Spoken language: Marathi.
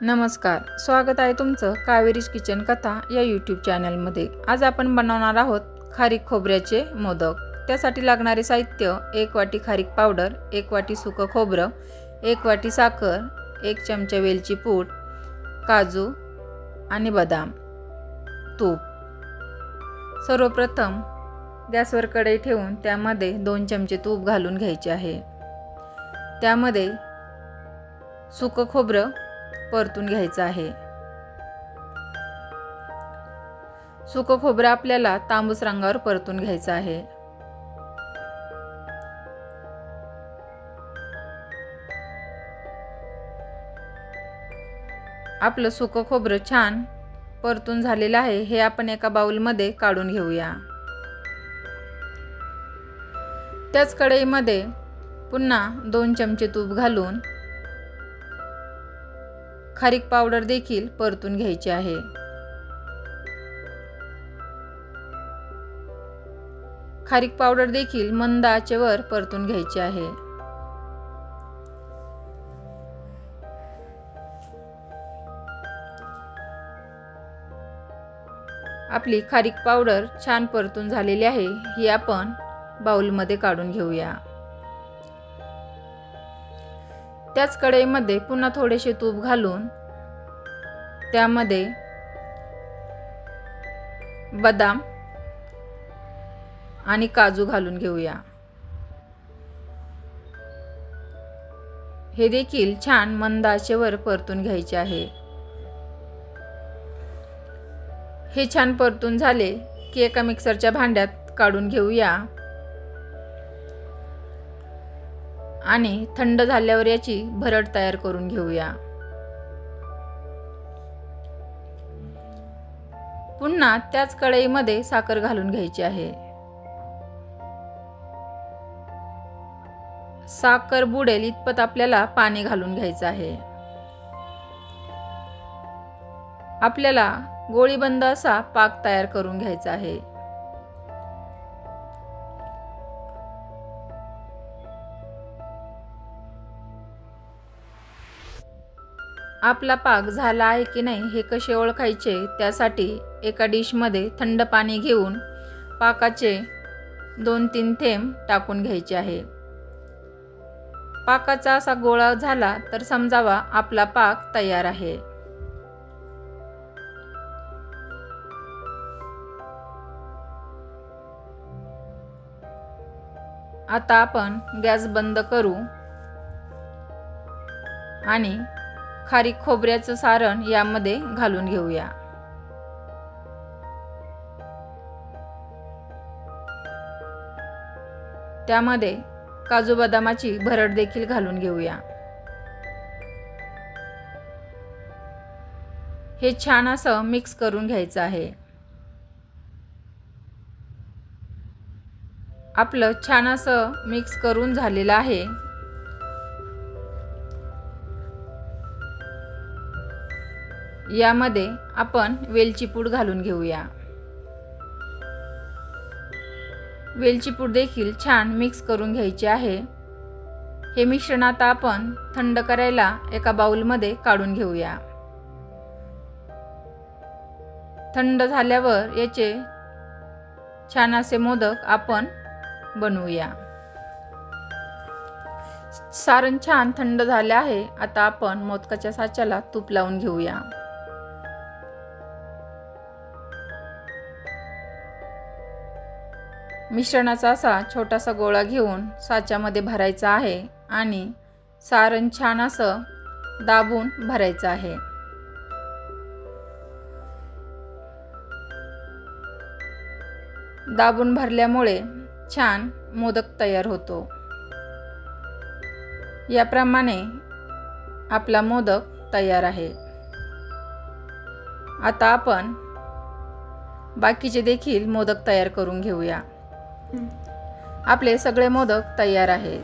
नमस्कार स्वागत आहे तुमचं कावेरीज किचन कथा या यूट्यूब चॅनलमध्ये आज आपण बनवणार आहोत खारीक खोबऱ्याचे मोदक. त्यासाठी लागणारे साहित्य एक वाटी खारीक पावडर एक वाटी सुकं खोबरं एक वाटी साखर एक चमचा वेलची पूड काजू आणि बदाम. तूप. सर्वप्रथम गॅसवर कढई ठेवून त्यामध्ये दोन चमचे तूप घालून घ्यायचे आहे. त्यामध्ये सुकं खोबरं परतून घ्यायचं आहे. सुकं खोबरं आपल्याला तांबूस रंगावर परतून घ्यायचं आहे. आपलं सुकं खोबरं छान परतून झालेलं आहे. हे आपण एका बाऊलमध्ये काढून घेऊया. त्याच कढईमध्ये पुन्हा दोन चमचे तूप घालून खारीक पावडर देखील परतून घ्यायची आहे. खारीक पावडर देखील मंद आचेवर परतून घ्यायची आहे. आपली खारीक पावडर छान परतून झालेली आहे ही आपण बाउलमध्ये काढून घेऊया. त्याच कढईमध्ये पुन्हा थोडेसे तूप घालून त्यामध्ये बदाम आणि काजू घालून घेऊया. हे देखील छान मंद आचेवर परतून घ्यायचे आहे. हे छान परतून झाले की एका मिक्सरच्या भांड्यात काढून घेऊया. आणि थंड झाल्यावर याची भरड तयार करून घेऊया. पुन्हा त्याच कढईमध्ये साखर घालून घ्यायची आहे. साखर बुडेल इतपत आपल्याला पाणी घालून घ्यायचं आहे. आपल्याला गोळीबंद असा पाक तयार करून घ्यायचा आहे. आपला पाक झाला आहे की नाही हे कसे ओळखायचे त्यासाठी एका डिशमध्ये थंड पाणी घेऊन पाकाचे दोन तीन थेंब टाकून घ्यायचे आहे. पाकाचा असा गोळा झाला तर समजावा आपला पाक तयार आहे. आता आपण गॅस बंद करू आणि खारीक खोबऱ्याचं सारण यामध्ये घालून घेऊया. त्यामध्ये काजू बदामाची भरड देखील घालून घेऊया. हे छान असं मिक्स करून घ्यायचं आहे. आपलं छान असं मिक्स करून झालेलं आहे. यामध्ये आपण वेलची पूड घालून घेऊया. वेलची पूड देखील छान मिक्स करून घ्यायची आहे. हे मिश्रण आता आपण थंड करायला एका बाउलमध्ये काढून घेऊया. थंड झाल्यावर याचे छान असे मोदक आपण बनवूया. सारण छान थंड झाले आहे. आता आपण मोदकाच्या साच्याला तूप लावून घेऊया. मिश्रणाचा असा छोटासा गोळा घेऊन साच्यामध्ये भरायचा आहे आणि सारण छान असं दाबून भरायचं आहे. दाबून भरल्यामुळे छान मोदक तयार होतो. याप्रमाणे आपला मोदक तयार आहे. आता आपण बाकीचे देखील मोदक तयार करून घेऊया. आपले सगळे मोदक तयार आहेत.